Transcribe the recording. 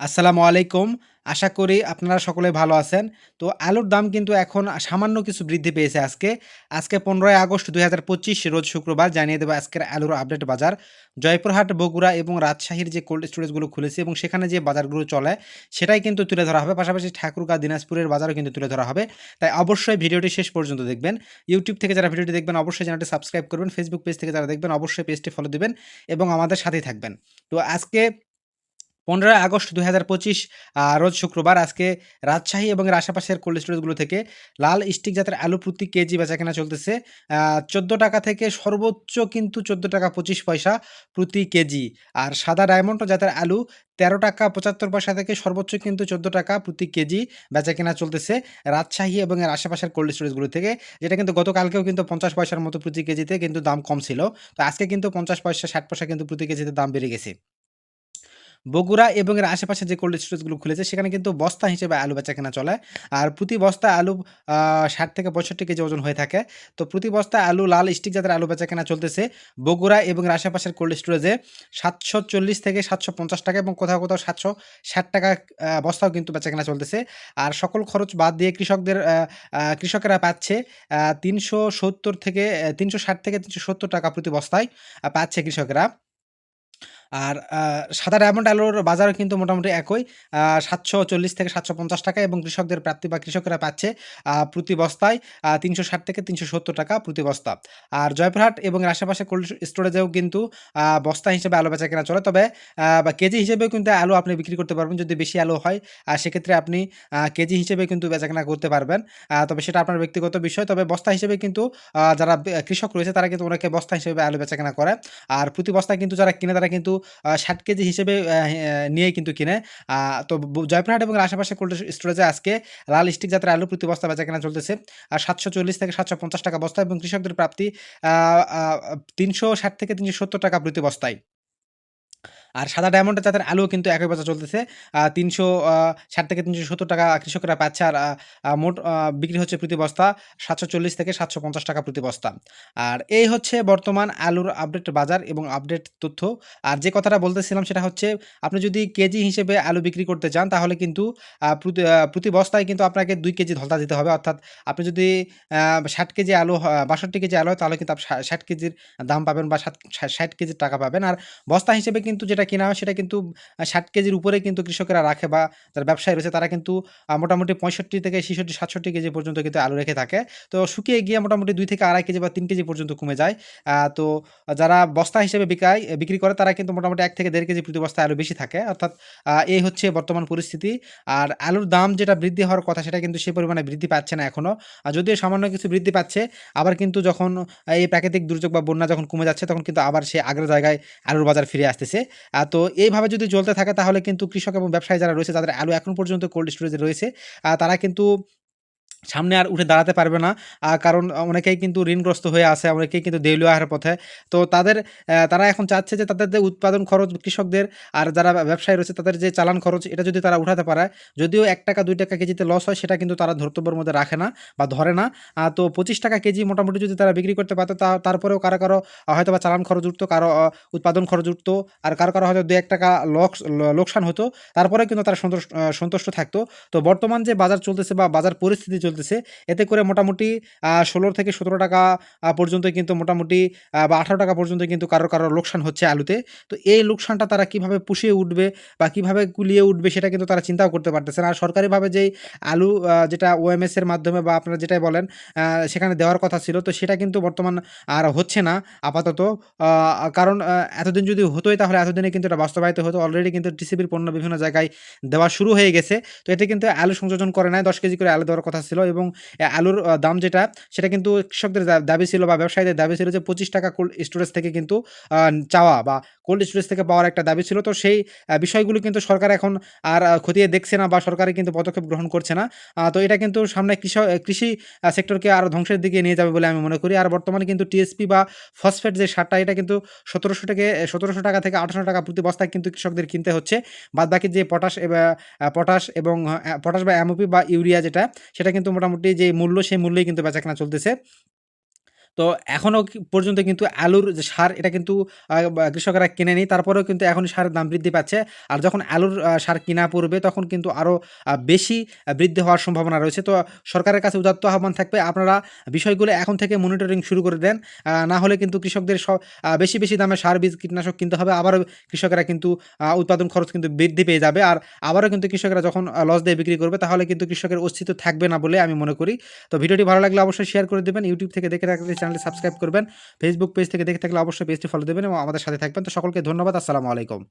আসসালামু আলাইকুম। আশা করি আপনারা সকলে ভালো আছেন। তো আলুর দাম কিন্তু এখন সামান্য কিছু বৃদ্ধি পেয়েছে আজকে। আজকে ১৫ই আগস্ট ২০২৫ রোজ শুক্রবার জানিয়ে দেব আজকের আলুর আপডেট বাজার। জয়পুরহাট, বগুড়া এবং রাজশাহীর যে কোল্ড স্টোরেজগুলো খুলেছে এবং সেখানে যে বাজারগুলো চলে সেটাই কিন্তু তুলে ধরা হবে। পাশাপাশি ঠাকুরগাঁও, দিনাজপুরের বাজারও কিন্তু তুলে ধরা হবে। তাই অবশ্যই ভিডিওটি শেষ পর্যন্ত দেখবেন। ইউটিউব থেকে যারা ভিডিওটি দেখবেন অবশ্যই চ্যানেলটি সাবস্ক্রাইব করবেন। ফেসবুক পেজ থেকে যারা দেখবেন অবশ্যই পেজটি ফলো দেবেন এবং আমাদের সাথেই থাকবেন। তো আজকে ১৫ই আগস্ট ২০২৫ আ, রোজ শুক্রবার আজকে রাজশাহী এবং আশেপাশের কোল্ড স্টোরেজগুলো থেকে লাল স্টিক জাতের আলু প্রতি কেজি বেচাকেনা চলতেছে চোদ্দ টাকা থেকে সর্বোচ্চ কিন্তু ১৪ টাকা ২৫ পয়সা প্রতি কেজি। আর সাদা ডায়মন্ড জাতের আলু ১৩ টাকা ৭৫ পয়সা থেকে সর্বোচ্চ কিন্তু ১৪ টাকা প্রতি কেজি বেচাকেনা চলতেছে রাজশাহী এবং এর আশেপাশের কোল্ড স্টোরেজগুলো থেকে। যেটা কিন্তু গতকালকেও কিন্তু ৫০ পয়সার মতো প্রতি কেজিতে কিন্তু দাম কম ছিল। তো আজকে কিন্তু ৫০ পয়সা ৬০ পয়সা কিন্তু প্রতি কেজিতে দাম বেড়ে গেছে। বগুড়া এবং এর আশেপাশে যে কোল্ড স্টোরেজগুলো খুলেছে সেখানে কিন্তু বস্তা হিসেবে আলু বেচাকেনা চলে। আর প্রতি বস্তা আলু ষাট থেকে ৬৫ কেজি ওজন হয়ে থাকে। তো প্রতি বস্তা আলু লাল স্টিক জাতের আলু বেচাকেনা চলতেছে বগুড়া এবং এর আশেপাশের কোল্ড স্টোরেজে ৭৪০ থেকে ৭৫০ টাকা এবং কোথাও, কোথাও ৭৬০ টাকা বস্তাও কিন্তু বেচাকেনা চলতেছে। আর সকল খরচ বাদ দিয়ে কৃষকদের কৃষকেরা পাচ্ছে তিনশো সত্তর থেকে তিনশো ষাট থেকে ৩৭০ টাকা প্রতি বস্তায় পাচ্ছে কৃষকেরা। আর সাদা ডায়মন্ড আলুর বাজারও কিন্তু মোটামুটি একই সাতশো ৭৪০ থেকে ৭৫০ টাকা এবং কৃষকদের প্রাপ্তি বা কৃষকেরা পাচ্ছে প্রতি বস্তায় তিনশো ৩৬০ থেকে ৩৭০ টাকা প্রতি বস্তা। আর জয়পুরহাট এবং আশেপাশে কোল্ড স্টোরেজেও কিন্তু বস্তা হিসেবে আলু বেচাকেনা চলে। তবে বা কেজি হিসেবেও কিন্তু আলু আপনি বিক্রি করতে পারবেন যদি বেশি আলু হয় সেক্ষেত্রে আপনি কেজি হিসেবে কিন্তু বেচাকেনা করতে পারবেন। তবে সেটা আপনার ব্যক্তিগত বিষয়। তবে বস্তা হিসেবে কিন্তু যারা কৃষক রয়েছে তারা কিন্তু অনেকে বস্তা হিসেবে আলু বেচাকেনা করে। আর প্রতি বস্তায় কিন্তু যারা কিনে তারা কিন্তু ৬০ কেজি হিসেবে নিয়ে কিন্তু কিনে। তো জয়পুরহাট এবং আশেপাশে কোল্ড স্টোরেজে আজকে লাল স্টিক জাতের আলু প্রতি বস্তা বেচাকেনা চলতেছে। আর ৭৪০ থেকে ৭৫০ টাকা বস্তা এবং কৃষকদের প্রাপ্তি, আ ৩৬০ থেকে ৩৭০ টাকা প্রতি বস্তায়। আর সাদা ডায়মন্ড জাতের আলুও কিন্তু একই বাজার চলতেছে। তিনশো ষাট থেকে তিনশো সত্তর টাকা কৃষকরা পাচ্ছে আর মোট বিক্রি হচ্ছে প্রতি বস্তা ৭৪০ থেকে ৭৫০ টাকা প্রতি বস্তা। আর এই হচ্ছে বর্তমান আলুর আপডেট বাজার এবং আপডেট তথ্য। আর যে কথাটা বলতেছিলাম সেটা হচ্ছে, আপনি যদি কেজি হিসেবে আলু বিক্রি করতে চান, তাহলে কিন্তু প্রতি বস্তায় কিন্তু আপনাকে দুই কেজি ধলতা দিতে হবে। অর্থাৎ আপনি যদি ষাট কেজি আলু বাষট্টি কেজি আলু তাহলে কিন্তু আপ সা ৬০ কেজির দাম পাবেন বা ষাট কেজির টাকা পাবেন। আর বস্তা হিসেবে কিন্তু যেটা কেনা হয় সেটা কিন্তু ষাট কেজির উপরে কিন্তু কৃষকেরা রাখে বা যারা ব্যবসায়ী রয়েছে তারা কিন্তু মোটামুটি ৬৫ থেকে ৬৬, ৬৭ কেজি পর্যন্ত কিন্তু আলু রেখে থাকে। তো শুকিয়ে গিয়ে মোটামুটি দুই থেকে ২.৫ কেজি বা তিন কেজি পর্যন্ত কমে যায়। তো যারা বস্তা হিসেবে বিকায় বিক্রি করে তারা কিন্তু মোটামুটি এক থেকে দেড় কেজি প্রতি বস্তায় আলু বেশি থাকে। অর্থাৎ এই হচ্ছে বর্তমান পরিস্থিতি। আর আলুর দাম যেটা বৃদ্ধি হওয়ার কথা সেটা কিন্তু সে পরিমাণে বৃদ্ধি পাচ্ছে না এখনও আ যদিও সামান্য কিছু বৃদ্ধি পাচ্ছে আবার কিন্তু যখন এই প্রাকৃতিক দুর্যোগ বা বন্যা যখন কমে যাচ্ছে তখন কিন্তু আবার সে আগের জায়গায় আলুর বাজার ফিরে আসতেছে। তো এইভাবে যদি চলতে থাকে তাহলে কিন্তু কৃষক এবং ব্যবসায়ী যারা রয়েছে, তাদের আলু এখন পর্যন্ত কোল্ড স্টোরেজে রয়েছে। তারা কিন্তু সামনে আর উঠে দাঁড়াতে পারবে না। কারণ অনেকেই কিন্তু ঋণগ্রস্ত হয়ে আছে, অনেকেই কিন্তু দেউলিয়া হওয়ার পথে। তো তাদের তারা এখন চাচ্ছে যে তাদের যে উৎপাদন খরচ কৃষকদের আর যারা ব্যবসায়ী রয়েছে তাদের যে চালান খরচ এটা যদি তারা উঠাতে পারে, যদিও ৳১ ৳২ কেজিতে লস হয় সেটা কিন্তু তারা ধর্তব্যের মধ্যে রাখে না বা ধরে না। তো পঁচিশ টাকা কেজি মোটামুটি যদি তারা বিক্রি করতে পারত তা তারপরেও কারও, কারও হয়তো বা চালান খরচ উঠতো, কারও উৎপাদন খরচ উঠতো। আর কারও, কারও হয়তো দু এক টাকা লস লোকসান হতো। তারপরেও কিন্তু তারা সন্তুস আ সন্তুষ্ট থাকতো। তো বর্তমান যে বাজার চলতেছে বা বাজার পরিস্থিতি চলতেছে এতে করে মোটামুটি ষোলো থেকে ১৭ টাকা পর্যন্ত কিন্তু মোটামুটি বা ১৮ টাকা পর্যন্ত কিন্তু কারও, কারও লোকসান হচ্ছে আলুতে। তো এই লোকসানটা তারা কীভাবে পুষিয়ে উঠবে বা কীভাবে কুলিয়ে উঠবে সেটা কিন্তু তারা চিন্তাও করতে পারতেছে না। আর সরকারিভাবে যেই আলু যেটা ওএমএস এর মাধ্যমে বা আপনারা যেটাই বলেন সেখানে দেওয়ার কথা ছিল তো সেটা কিন্তু বর্তমান আর হচ্ছে না আপাতত। কারণ এতদিন যদি হতোই তাহলে এতদিনে কিন্তু এটা বাস্তবায়িত হতো। অলরেডি কিন্তু টিসিবির পণ্য বিভিন্ন জায়গায় দেওয়া শুরু হয়ে গেছে। তো এতে কিন্তু আলু সংযোজন করে নাই। ১০ কেজি করে আলু দেওয়ার কথা ছিল এবং আলুর দাম যেটা, সেটা কিন্তু কৃষকদের দাবি ছিল বা ব্যবসায়ীদের দাবি ছিল যে ৳২৫ কোল্ড স্টোরেজ থেকে কিন্তু চাওয়া বা কোল্ড স্টোরেজ থেকে পাওয়ার একটা দাবি ছিল। তো সেই বিষয়গুলো কিন্তু সরকার এখন আর খতিয়ে দেখছে না বা সরকারই কিন্তু পদক্ষেপ গ্রহণ করছে না। তো এটা কিন্তু সামনে কৃষ কৃষি সেক্টরকে আরও ধ্বংসের দিকে নিয়ে যাবে বলে আমি মনে করি। আর বর্তমানে কিন্তু টিএসপি বা ফসফেট যে সারটা, এটা কিন্তু ১৭০০ থেকে ৳১৭০০ থেকে ৳১৮০০ প্রতি বস্তায় কিন্তু কৃষকদের কিনতে হচ্ছে। বাদ বাকি যে পটাশ পটাশ এবং পটাশ বা এমওপি বা ইউরিয়া যেটা, সেটা কিন্তু মোটামুটি যে মূল্য, সেই মূল্যেই কিন্তু বেচাকেনা চলতেছে। তো এখনও পর্যন্ত কিন্তু আলুর যে সার এটা কিন্তু কৃষকেরা কেনেনি। তারপরেও কিন্তু এখন সারের দাম বৃদ্ধি পাচ্ছে। আর যখন আলুর সার কিনা পড়বে তখন কিন্তু আরও বেশি বৃদ্ধি হওয়ার সম্ভাবনা রয়েছে। তো সরকারের কাছে উদাত্ত আহ্বান থাকবে আপনারা বিষয়গুলো এখন থেকে মনিটরিং শুরু করে দেন। না হলে কিন্তু কৃষকদের স আ বেশি, বেশি দামে সার, বীজ, কীটনাশক কিনতে হবে। আবারও কৃষকেরা কিন্তু উৎপাদন খরচ কিন্তু বৃদ্ধি পেয়ে যাবে। আর আবারও কিন্তু কৃষকেরা যখন লস দিয়ে বিক্রি করবে তাহলে কিন্তু কৃষকের অস্তিত্ব থাকবে না বলে আমি মনে করি। তো ভিডিওটি ভালো লাগলে অবশ্যই শেয়ার করে দিবেন। YouTube থেকে দেখে থাকলে চ্যানেলটি সাবস্ক্রাইব করবেন। ফেসবুক পেজ থেকে দেখে থাকলে অবশ্যই পেজটি ফলো দেবেন এবং আমাদের সাথে থাকবেন। তো সকলকে ধন্যবাদ। আসসালামু আলাইকুম।